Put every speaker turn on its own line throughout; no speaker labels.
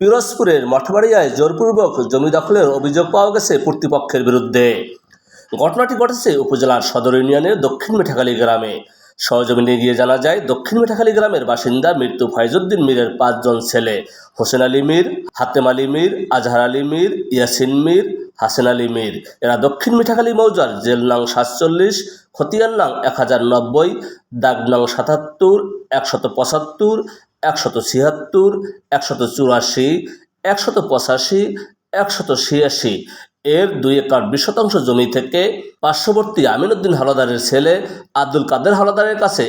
পিরোজপুরের মঠবাড়িয়ায় জোরপূর্বক জমি দখলের অভিযোগ পাওয়া গেছে কর্তৃপক্ষের বিরুদ্ধে। ঘটনাটি ঘটেছে উপজেলার সদর ইউনিয়নের দক্ষিণ মিঠাখালী গ্রামে। সহজমিনে গিয়ে জানা যায়, দক্ষিণ মিঠাখালী গ্রামের বাসিন্দা মৃত্যু ফয়জুদ্দিন মীরের পাঁচজন ছেলে হোসেন আলী মীর, হাতেম আলী মীর, আজহার আলী মীর, ইয়াসিন মীর, হাসেন আলী মীর। এরা দক্ষিণ মিঠাখালী মৌজার জেল নং সাতচল্লিশ, খতিয়ান নং এক হাজার নব্বই, দাগ নং সাতাত্তর, একশত পঁচাত্তর একশত ছিয়াত্তর, একশত চুরাশি, একশত পঁচাশি, একশত ছিয়াশি। এর দুই একর বিশ শতাংশ জমি থেকে পার্শ্ববর্তী আমিনুদ্দিন হাওলাদারের ছেলে আব্দুল কাদের হাওলাদারের কাছে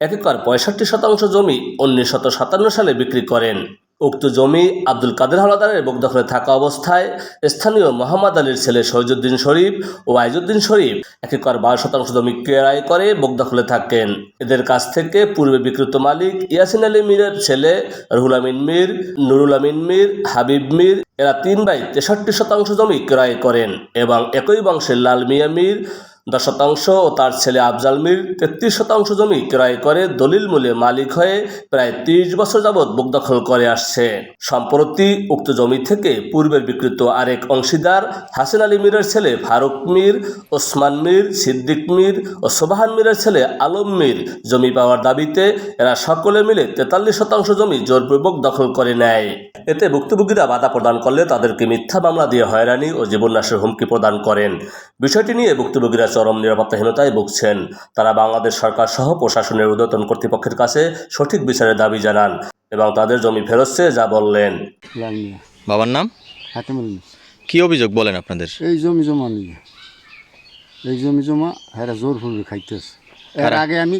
এক একর পঁয়ষট্টি শতাংশ জমি উনিশশত সাতান্ন সালে বিক্রি করেন। উক্ত জমি আব্দুল কাদের হাওলাদারের বুক দখলে থাকা অবস্থায় স্থানীয় মোহাম্মদ আলীর ছেলে সৈজুদ্দিন শরীফ ও আইজুদ্দিন শরীফ এক একর বারো শতাংশ জমি ক্রয় করে বুক দখলে থাকেন। এদের কাছ থেকে পূর্বে বিক্রিত মালিক ইয়াসিন আলী মীরের ছেলে রুহুল আমিন মীর, নুরুল আমিন মীর, হাবিব মীর, এরা তিন বাই তেষট্টি শতাংশ জমি ক্রয় করেন এবং একই বংশের লাল মিয়া মীর দশ শতাংশ ও তার ছেলে আফজাল মির তেত্রিশ শতাংশ জমি ক্রয় করে দলিল মূল্যে মালিক হয়ে প্রায় তিরিশ বছর যাবৎ বুক দখল করে আসছে। সম্প্রতি উক্ত জমি থেকে পূর্বের বিকৃত আরেক অংশীদার হাসিন আলী মীরের ছেলে ফারুক মির, ওসমান মির, সিদ্দিক মির ও সোবাহান মীরের ছেলে আলম মির জমি পাওয়ার দাবিতে এরা সকলে মিলে তেতাল্লিশ শতাংশ জমি জোরপূর্বক দখল করে নেয়। এতে ভুক্তভোগীরা বাধা প্রদান করলে তাদেরকে মিথ্যা মামলা দিয়ে হয়রানি ও জীবননাশের হুমকি প্রদান করেন। বিষয়টি নিয়ে ভুক্তভোগীরা চরম নিরাপত্তাহীনতায় ভুগছেন। তারা বাংলাদেশ সরকার সহ প্রশাসনের ঊর্ধ্বতন কর্তৃপক্ষের কাছে সঠিক বিচারের দাবি জানান এবং তাদের জমি ফেরত চেয়ে যা বললেন।
বাবার নাম?
হাতেমুল
কি অভিযোগ বলেন আপনাদের?
এই জমি জমা নিয়ে। এই জমি জমা হ্যাঁ জোর ফুলবে খাইতেছে। এর আগে আমি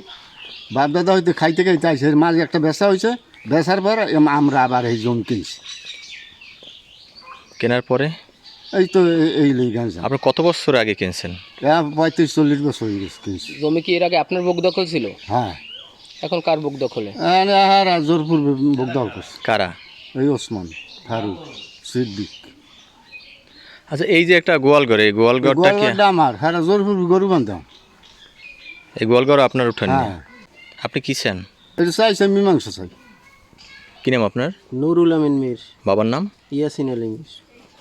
বাপ দাদা হইতে খাইতে খাইতে আইসে এর মাঝে একটা বেচা হয়েছে বেচার পর আমরা আবার এই জমি কিনছি।
কেনার পরে?
এই তো এই লই গান
আপনার কত বছর আগে কিনছেন?
পঁয়ত্রিশ চল্লিশ বছর হয়ে গেছে কিনছি।
জমি কি এর আগে আপনার বুক দখল ছিল?
হ্যাঁ।
এখন কার বুক দখলে?
আর আর আর জোর পূর্বে বগদাল করছে।
কারা?
এই ওসমান ফারুক সিদ্দিক।
আচ্ছা এই যে একটা গোয়ালঘর এই গোয়ালঘরটা কি
গোয়ালঘরটা আমার। হ্যাঁ জোর পূর্বে গরু বান্ধাম
এই গোয়ালঘর আপনার উঠেন?
হ্যাঁ।
আপনি কি চান?
এটা চাইছে মীমাংসা চাই।
কি নাম আপনার?
নুরুল আমিন মির।
বাবার নাম?
ইয়াসিন আলী মির।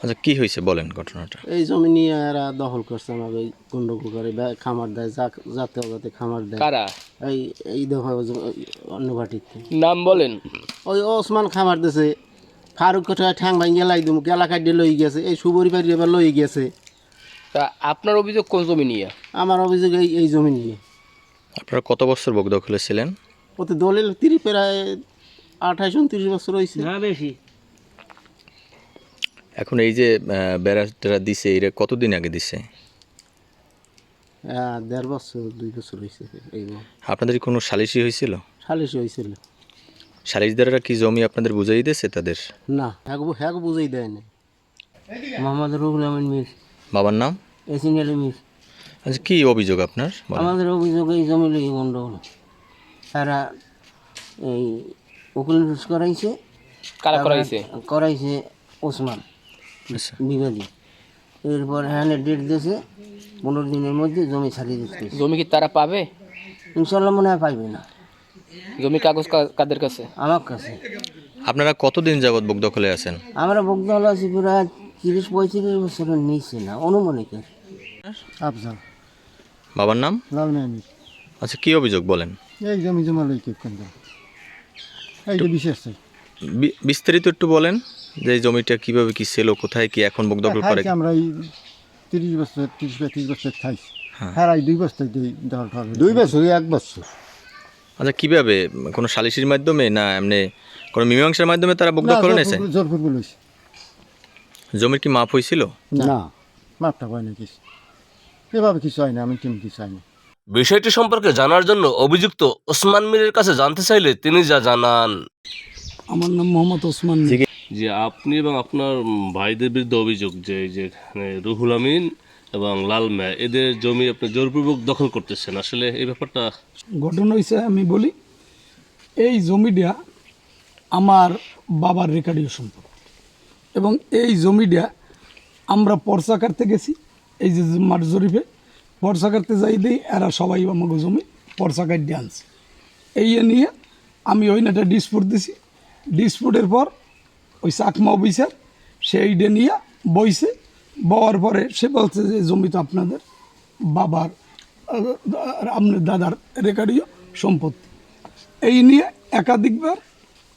আচ্ছা কি হয়েছে বলেন ঘটনাটা?
এই জমি নিয়ে এরা দখল করছে আমাকে গন্ডগোল করে খামার দেয় যা- যাতে অজাতে খামার দেয়।
কারা?
এই এই দেখো ওই অন্য ভাটিতে
নাম বলেন।
ওই ওসমান খামার দিছে। ফারুক কোথায় ঠ্যাং ভাঙ গেলাই দিম গেলা কাটিয়ে লই গেছে এই সুবরি বাড়ি এবার লই গেছে।
তা আপনার অভিযোগ কোন জমি নিয়ে?
আমার অভিযোগ এই এই জমি নিয়ে।
আপনারা কত বছর বক দখলে ছিলেন?
ওতে দলিল তিরি প্রায় আঠাশ উনত্রিশ বছর হয়েছে না বেশি।
এখন এই যে বেড়া টেরা দিছে এটা কতদিন আগে দিছে?
হ্যাঁ দেড় বছর দুই বছর হয়েছে এই
আপনাদের কি কোনো সালিশি হয়েছিল
সালিশ হয়েছিল
সালিশদাররা কি জমি আপনাদের বুঝাই দিয়েছে তাদের?
না হ্যাঁ হ্যাঁ বুঝাই দেয় না মোহাম্মদ রুহুল আমিন মির।
বাবার নাম?
এসিন আলী মির।
আচ্ছা কি অভিযোগ আপনার।
আমাদের অভিযোগ এই জমি লেগে গন্ডগোল। তারা এই উকিল করাইছে
কারা করাইছে?
করাইছে ওসমান
আচ্ছা।
বিবাদী এরপর হ্যাঁ ডেট দিয়েছে পনেরো দিনের মধ্যে জমি ছাড়িয়ে দিচ্ছে
জমি কি তারা পাবে?
ইনশাল্লাহ মনে হয় পাইবে না।
জমি কাগজ কা- কাদের কাছে?
আমার কাছে।
আপনারা কতদিন যাবৎ বক দখলে আছেন?
আমরা বকদল আছি প্রায় তিরিশ পঁয়ত্রিশ বছরের নিচে না অনুমানিকের।
আফজাল।
বাবার নাম?
লাল
আচ্ছা কি অভিযোগ বলেন?
এই জমি জমা লই কে কোন এইটা বিশেষ
বিস্তারিত একটু বলেন যে জমিটা কীভাবে কি ছিল কোথায় কি এখন বক দখল করে?
আমরা এই তিরিশ বছর তিরিশ পঁয়ত্রিশ বছর খাইছি।
হ্যাঁ।
হ্যাঁ এই দুই বছর দিই বছর এক বছর।
আচ্ছা কীভাবে? কোনো সালিসির মাধ্যমে না এমনি কোনো মীমাংসার মাধ্যমে তারা বক দখল নিয়েছে
জোর লইছে
জমির কি মাপ হয়েছিল?
না। মাপটা হয় না কিছু। এভাবে কিছু হয় না আমি টিম কিছু হয় না।
বিষয়টি সম্পর্কে জানার জন্য অভিযুক্ত ওসমান মীরের কাছে জানতে চাইলে তিনি যা জানান।
আমার নাম মোহাম্মদ ওসমান।
যে আপনি এবং আপনার ভাইদের বিরুদ্ধে অভিযোগ যে এই যে এখানে রুহুল আমিন এবং লাল মিয়া এদের জমি আপনি জোরপূর্বক দখল করতেছেন। আসলে এই ব্যাপারটা
ঘটনা হয়েছে আমি বলি এই জমিটা আমার বাবার রেকার্ডীয় সম্পদ। এবং এই জমিটা আমরা পর্চা কাটতে গেছি এই যে যে মাঠ জরিপে। পর্চা কাটতে যাই দিই, এরা সবাই আমাকে জমি পর্চা কাটতে আনছে। এই নিয়ে আমি ওই নাটা ডিসপুট দিছি। ডিসপুটের পর ওই চাকমা অফিসার সেইটা নিয়ে বইছে। বওয়ার পরে সে বলছে যে, জমি তো আপনাদের, বাবার আপনার দাদার রেকর্ডীয় সম্পত্তি। এই নিয়ে একাধিকবার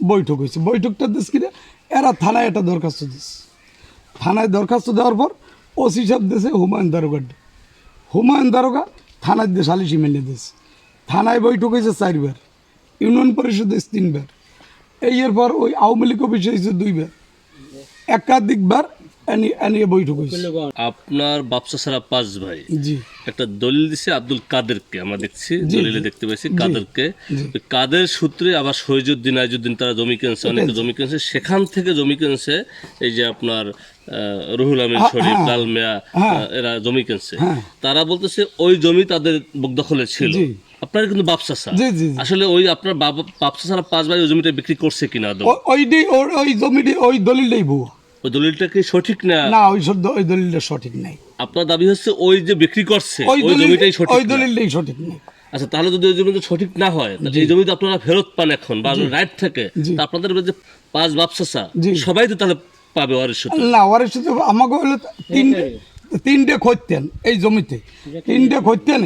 বৈঠক হয়েছে। বৈঠকটা দিস কিনে এরা থানায় একটা দরখাস্ত দিচ্ছে থানায় দরখাস্ত দেওয়ার পর ওসি সাহেব দেশে হুমায়ুন দারোগার হুমায়ুন দারোগা থানার দিয়ে সালিশি মেনে দিয়েছে থানায় বৈঠক হয়েছে চারবার, ইউনিয়ন পরিষদ তিনবার। এই এরপর ওই আওয়ামী লীগ অফিসে হয়েছে দুইবার। একাধিকবার
আপনার বাপসা সারা পাঁচ ভাই। একটা দলিল দিছে আব্দুল কাদেরকে আমরা দেখছি দলিলে দেখতে পাইছি কাদেরকে। কাদের সূত্রে আবার শহীদুদ্দিন আইজুদ্দিন তারা জমি কিনছে অনেকে জমি কিনছে সেখান থেকে জমি কিনছে এই যে আপনার রুহুল আমিন শরীফ লাল মিয়া এরা জমি কিনছে। তারা বলতেছে ওই জমি তাদের দখলে ছিল। আপনার কিন্তু বাপসা। আসলে ওই আপনার বাবা বাপসা সারা পাঁচ ভাই ওই জমিটা বিক্রি করছে কিনা
ওই জমিটি ওই দলিলটাই ভুয়া।
ওই দলিলটা কি সঠিক না?
না ওই ওই দলিলটা সঠিক নাই।
আপনার দাবি হচ্ছে ওই যে বিক্রি করছে
ওই
জমিটাই সঠিক
ওই দলিলটাই সঠিক নেই।
আচ্ছা তাহলে যদি ওই জমিটা সঠিক না হয় তাহলে এই জমি আপনারা ফেরত পান এখন বা রাইট থেকে আপনাদের যে পাঁচ বাপসাসা। সবাই তো তাহলে পাবে ওয়ারিশ সূত্রে।
না ওর সাথে আমাকে হলো তিনটে তিনটে খোঁজতেন এই জমিতে। তিনটে খোঁজতেন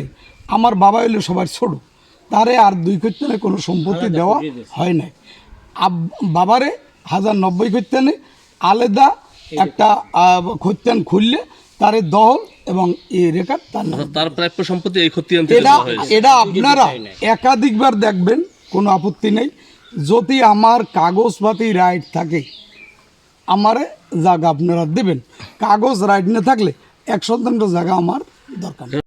আমার বাবা হইল সবার ছোট। তারে আর দুই খোঁজতেনে কোনো সম্পত্তি দেওয়া হয় নাই। বাবারে হাজার নব্বই খোঁজতেনে আলাদা একটা খতিয়ান খুললে তার দহল এবং এই রেকর্ড তার
তার প্রাপ্য সম্পত্তি এই খতিয়ান থেকে
এটা
দেওয়া হয়েছে।
এটা আপনারা একাধিকবার দেখবেন কোনো আপত্তি নেই। যদি আমার কাগজপাতি রাইট থাকে আমারে জায়গা আপনারা দেবেন। কাগজ রাইট না থাকলে এক শতাংশ জায়গা আমার দরকার।